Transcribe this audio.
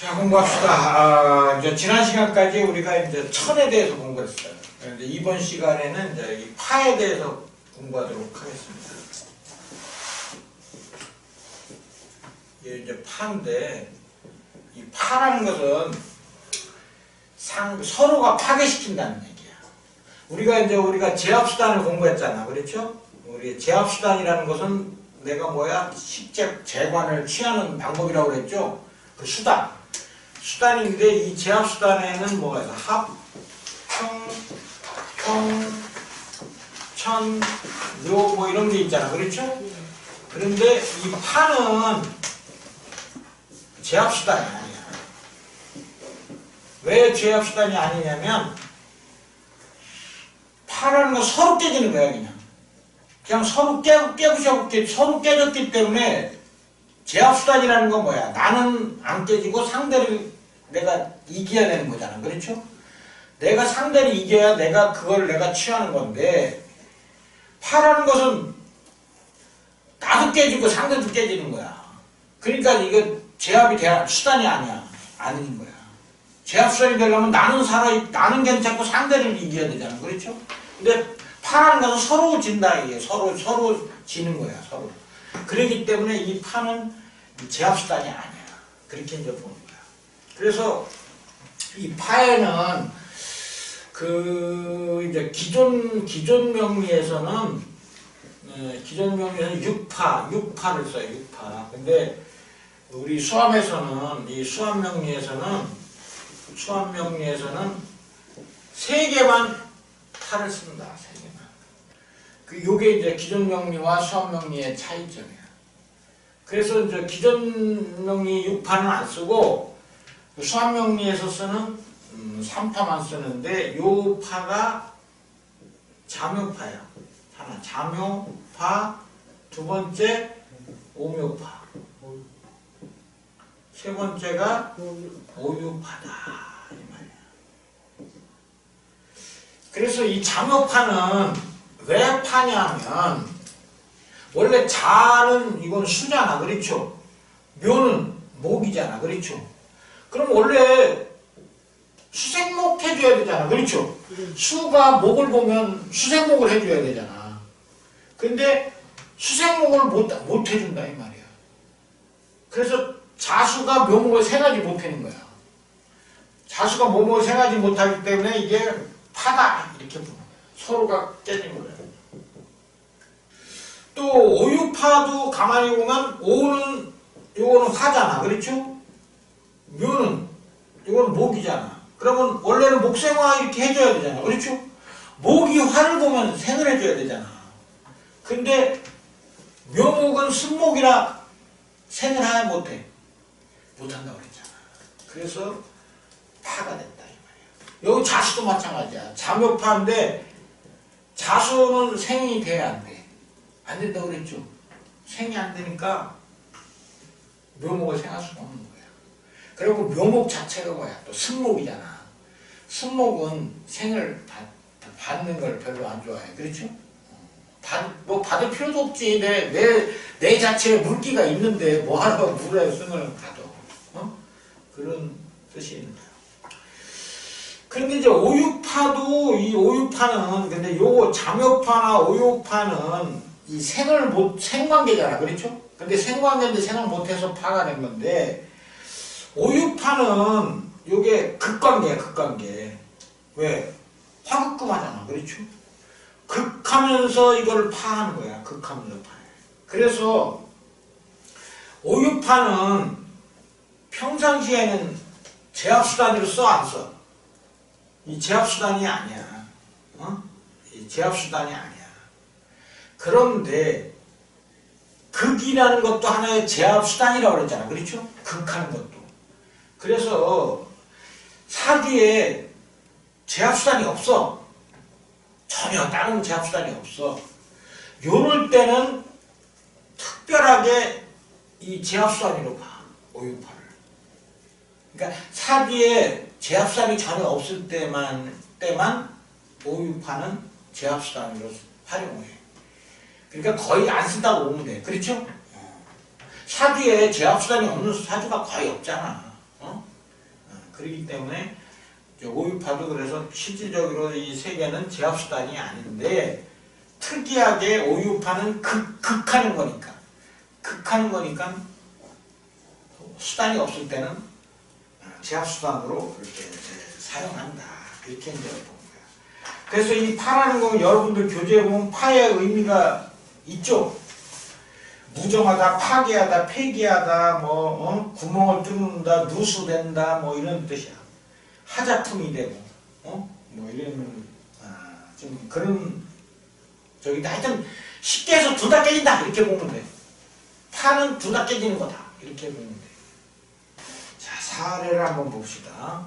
자, 공부합시다. 아, 이제 지난 시간까지 우리가 이제 천에 대해서 공부했어요. 그런데 이번 시간에는 이제 이 파에 대해서 공부하도록 하겠습니다. 이게 이제 파인데, 이 파라는 것은 상, 서로가 파괴시킨다는 얘기야. 우리가 이제 우리가 제압수단을 공부했잖아. 그렇죠? 우리 제압수단이라는 것은 내가 뭐야? 식재, 재관을 취하는 방법이라고 그랬죠? 그 수단. 수단인데 이 제압 수단에는 뭐가 있어? 합, 평, 평, 천, 묘, 뭐 이런 게 있잖아. 그렇죠? 그런데 이 파는 제압 수단이 아니야. 왜 제압 수단이 아니냐면 파라는 건 서로 깨지는 거야, 그냥. 그냥 서로 깨, 깨부셔, 서로 깨졌기 때문에 제압 수단이라는 건 뭐야? 나는 안 깨지고 상대를 내가 이겨야 되는 거잖아. 그렇죠? 내가 상대를 이겨야 내가 그걸 내가 취하는 건데, 파라는 것은 나도 깨지고 상대도 깨지는 거야. 그러니까 이거 제압이 돼야 수단이 아니야. 아닌 거야. 제압 수단이 되려면 나는 살아, 나는 괜찮고 상대를 이겨야 되잖아. 그렇죠? 근데 파라는 것은 서로 진다, 이게. 서로, 서로 지는 거야, 서로. 그렇기 때문에 이 파는 제압 수단이 아니야. 그렇게 이제 거야. 그래서 이 파에는 그 이제 기존 기존 명리에서는 네, 기존 명리에서는 6파, 6파를 써요. 6파. 근데 우리 수암에서는 이 수암 명리에서는 수암 명리에서는 세 개만 파를 쓴다. 세 개만. 그 요게 이제 기존 명리와 수암 명리의 차이점이야. 그래서 이제 기존 명리 6파는 안 쓰고 수암 명리에서 쓰는 음, 3파만 쓰는데 요 파가 자묘파야. 하나 자묘파, 두 번째 오묘파, 세 번째가 오유파다 이 말이야. 그래서 이 자묘파는 왜 파냐면 원래 자는 이건 수잖아, 그렇죠? 묘는 목이잖아, 그렇죠? 그럼 원래 수생목 해줘야 되잖아, 그렇죠? 수가 목을 보면 수생목을 해줘야 되잖아. 근데 수생목을 못, 못 해준다, 이 말이야. 그래서 자수가 묘목을 세 가지 못 해는 거야. 자수가 묘목을 세 가지 못하기 때문에 이게 파다, 이렇게 거야. 서로가 깨진 거야. 또 오유파도 가만히 보면 오는 요거는 화잖아 그렇죠? 묘는 이거는 목이잖아 그러면 원래는 목생화 이렇게 해줘야 되잖아 그렇죠? 목이 화를 보면 생을 해줘야 되잖아 근데 묘목은 순목이라 생을 하야 못해 못한다고 그랬잖아 그래서 파가 됐다 이 말이야 여기 자수도 마찬가지야 자묘파인데 자수는 생이 돼야 안 돼. 안 된다고 그랬죠. 생이 안 되니까 묘목을 생할 수가 없는 거야. 그리고 묘목 자체가 뭐야? 또 승목이잖아. 승목은 생을 받, 받는 걸 별로 안 좋아해. 그렇죠? 받, 뭐 받을 필요도 없지. 내, 내, 내 자체에 물기가 있는데 뭐하러 물에 승을 받아. 어? 그런 뜻이 있는 거야. 근데 이제 오유파도 이 오유파는 근데 요 자묘파나 오유파는 이 생을 못 생관계잖아 그렇죠? 근데 생관계인데 생을 못해서 파가 된 건데 오유파는 요게 극관계야 극관계 왜 화극금 하잖아 그렇죠? 극하면서 이걸 파하는 거야 극하면서 파 그래서 오유파는 평상시에는 제압수단으로 써 안 써? 이 제압수단이 아니야. 어? 이 제압수단이 아니야. 그런데 극이라는 것도 하나의 제압수단이라고 그랬잖아. 그렇죠? 극하는 것도. 그래서 사기에 제압수단이 없어. 전혀 다른 제압수단이 없어. 요럴 때는 특별하게 이 제압수단으로 봐. 오유파를. 그러니까 사기에 제압수단이 전혀 없을 때만 때만 오유파는 제압수단으로 활용해. 그러니까 거의 안 쓴다고 보면 돼. 그렇죠? 사주에 제압수단이 없는 사주가 거의 없잖아. 어? 그렇기 때문에 오유파도 그래서 실질적으로 이 세계는 제압수단이 아닌데 특이하게 오유파는 극, 극하는 거니까 극하는 거니까 수단이 없을 때는 제압수단으로 이렇게 사용한다 이렇게 이제 본 거야. 그래서 이 파라는 건 여러분들 교재에 보면 파의 의미가 있죠. 무정하다, 파괴하다, 폐기하다, 뭐 어? 구멍을 뚫는다, 누수된다, 뭐 이런 뜻이야. 하자품이 되고, 어? 뭐 이런 아, 좀 그런 저기 하여튼 쉽게 해서 둘 다 깨진다 이렇게 보면 돼. 파는 둘 다 깨지는 거다 이렇게 보면 돼. 자 사례를 한번 봅시다.